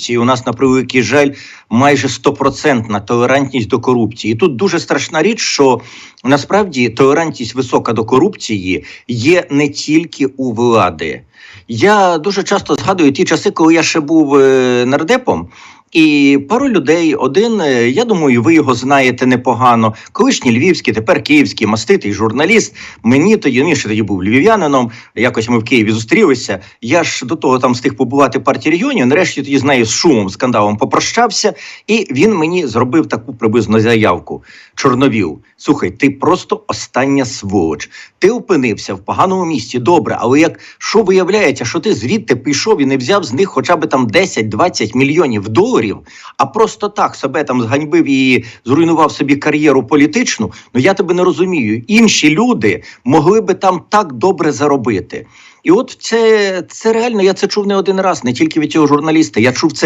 корупції. У нас на превеликий жаль майже стопроцентна толерантність до корупції. І тут дуже страшна річ, що насправді толерантність висока до корупції є не тільки у влади. Я дуже часто згадую ті часи, коли я ще був е, нардепом. І пару людей, один, е, я думаю, ви його знаєте непогано. Колишній львівський, тепер київський маститий журналіст. Мені тоді ну, я ще тоді був львів'янином. Якось ми в Києві зустрілися. Я ж до того там встиг побувати в партії регіонів. Нарешті тоді з нею з шумом, скандалом попрощався, і він мені зробив таку приблизно заявку. Чорновіл, слухай, ти просто остання сволоч. Ти опинився в поганому місці. Добре, але як що виявляється, що ти звідти пішов і не взяв з них хоча б там 10-20 мільйонів доларів, а просто так себе там зганьбив і зруйнував собі кар'єру політичну. Ну я тебе не розумію. Інші люди могли би там так добре заробити. І от це, це реально я це чув не один раз, не тільки від цього журналіста. Я чув це.